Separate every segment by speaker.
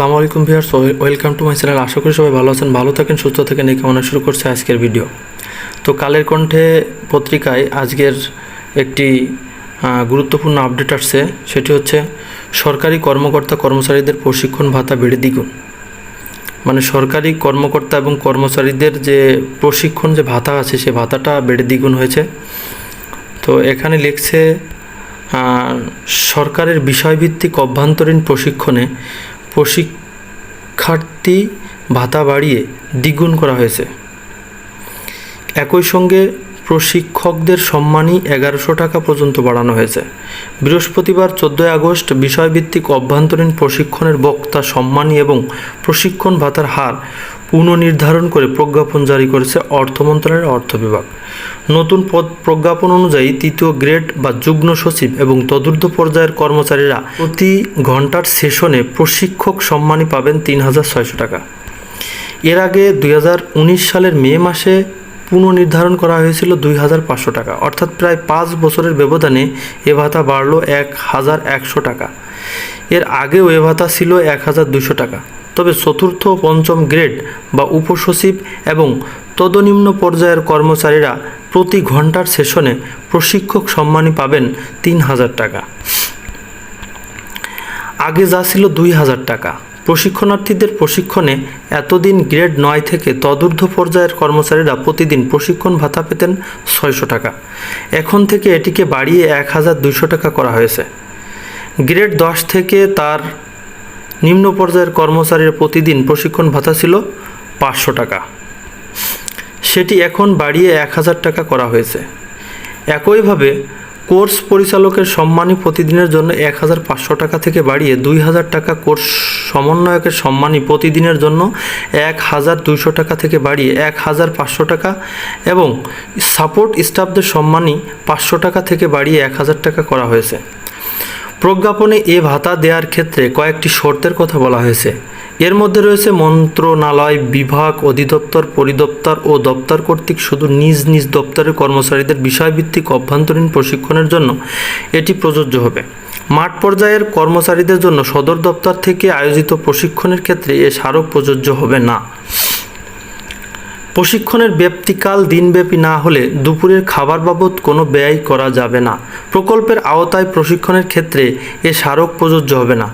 Speaker 1: আসসালামু আলাইকুম viewers welcome to my channel. আশা করি সবাই ভালো আছেন, ভালো থাকেন, সুস্থ থাকেন। এই কামনা শুরু করছে আজকের ভিডিও। তো কালের কণ্ঠে পত্রিকায় আজকের একটি গুরুত্বপূর্ণ আপডেট আসছে। সেটি হচ্ছে, সরকারি কর্মকর্তা কর্মচারীদের প্রশিক্ষণ ভাতা বেড়ে দ্বিগুণ। মানে সরকারি কর্মকর্তা এবং কর্মচারীদের যে প্রশিক্ষণ, যে ভাতা আছে, সে ভাতাটা বেড়ে দ্বিগুণ হয়েছে। তো এখানে লিখছে সরকারের বিষয়ভিত্তিক অভ্যন্তরীণ প্রশিক্ষণে প্রশিক্ষার্থী ভাতা বাড়িয়ে দ্বিগুণ করা হয়েছে। একই সঙ্গে প্রশিক্ষকদের সম্মানী এগারোশো টাকা পর্যন্ত বাড়ানো হয়েছে। বৃহস্পতিবার চোদ্দোই আগস্ট বিষয়ভিত্তিক অভ্যন্তরীণ প্রশিক্ষণের বক্তা সম্মানী এবং প্রশিক্ষণ ভাতার হার পুনর্নির্ধারণ করে প্রজ্ঞাপন জারি করেছে অর্থ মন্ত্রণালয়ের অর্থ বিভাগ। নতুন পদ প্রজ্ঞাপন অনুযায়ী তৃতীয় গ্রেড বা যুগ্ম সচিব এবং তদূর্ধ্ব পর্যায়ের কর্মচারীরা প্রতি ঘণ্টার সেশনে প্রশিক্ষক সম্মানী পাবেন তিন হাজার ছয়শো টাকা। এর আগে দুই হাজার উনিশ সালের মে মাসে পুনর্নির্ধারণ করা হয়েছিল দুই হাজার পাঁচশো টাকা। অর্থাৎ প্রায় পাঁচ বছরের ব্যবধানে এ ভাতা বাড়ল এক হাজার একশো টাকা। এর আগেও এ ভাতা ছিল এক হাজার দুশো টাকা। তবে চতুর্থ পঞ্চম গ্রেড বা উপসচিব এবং তদনিম্ন পর্যায়ের কর্মচারীরা প্রতি ঘণ্টার সেশনে প্রশিক্ষক সম্মানী পাবেন তিন হাজার টাকা। আগে যা ছিল দুই হাজার টাকা। প্রশিক্ষণার্থীদের প্রশিক্ষণে এতদিন গ্রেড নয় থেকে তদূর্ধ্ব পর্যায়ের কর্মচারীরা প্রতিদিন প্রশিক্ষণ ভাতা পেতেন ছয়শো টাকা। এখন থেকে এটিকে বাড়িয়ে এক হাজার দুইশো টাকা করা হয়েছে। গ্রেড দশ থেকে তার নিম্ন পর্যায়ের কর্মচারীর প্রতিদিন প্রশিক্ষণ ভাতা ছিল পাঁচশো টাকা। সেটি এখন বাড়িয়ে এক হাজার টাকা করা হয়েছে। একইভাবে কোর্স পরিচালকের সম্মানী প্রতিদিনের জন্য এক হাজার পাঁচশো টাকা থেকে বাড়িয়ে দুই হাজার টাকা কোর্স সমন্বয়কের সম্মানী প্রতিদিনের জন্য এক হাজার দুইশো টাকা থেকে বাড়িয়ে এক হাজার পাঁচশো টাকা এবং সাপোর্ট স্টাফদের সম্মানী পাঁচশো টাকা থেকে বাড়িয়ে এক হাজার টাকা করা হয়েছে। প্রজ্ঞাপনে এ ভাতা দেওয়ার ক্ষেত্রে কয়েকটি শর্তের কথা বলা হয়েছে। এর মধ্যে রয়েছে মন্ত্রণালয়, বিভাগ অধিদপ্তর, পরিদপ্তর ও দপ্তর কর্তৃক শুধু নিজ নিজ দপ্তরের কর্মচারীদের বিষয়ভিত্তিক অভ্যন্তরীণ প্রশিক্ষণের জন্য এটি প্রযোজ্য হবে। মাঠ পর্যায়ের কর্মচারীদের জন্য সদর দপ্তর থেকে আয়োজিত প্রশিক্ষণের ক্ষেত্রে এ স্মারক প্রযোজ্য হবে না। প্রশিক্ষণের ব্যাপ্তিকাল দিনব্যাপী না হলে দুপুরের খাবার বাবদ কোনো ব্যয় করা যাবে না। প্রকল্পের আওতায় প্রশিক্ষণের ক্ষেত্রে এ স্মারক প্রযোজ্য হবে না।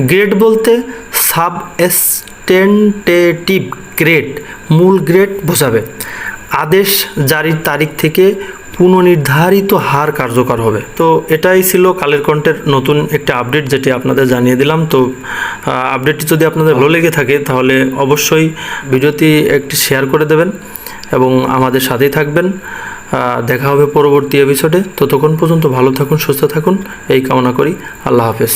Speaker 1: গ্রেড বলতে সাব এস্টেন্টেটিভ গ্রেড, মূল গ্রেড বোঝাবে। আদেশ জারির তারিখ থেকে পুনর্নির্ধারিত হার কার্যকর হবে। তো এটাই ছিল কালের কণ্ঠের নতুন একটা আপডেট যেটি আপনাদের জানিয়ে দিলাম। তো আপডেটটি যদি আপনাদের ভালো লেগে থাকে, তাহলে অবশ্যই ভিডিওটি একটি শেয়ার করে দেবেন এবং আমাদের সাথেই থাকবেন। দেখা হবে পরবর্তী এপিসোডে ততক্ষণ পর্যন্ত ভালো থাকুন, সুস্থ থাকুন। এই কামনা করি। আল্লাহ হাফেজ।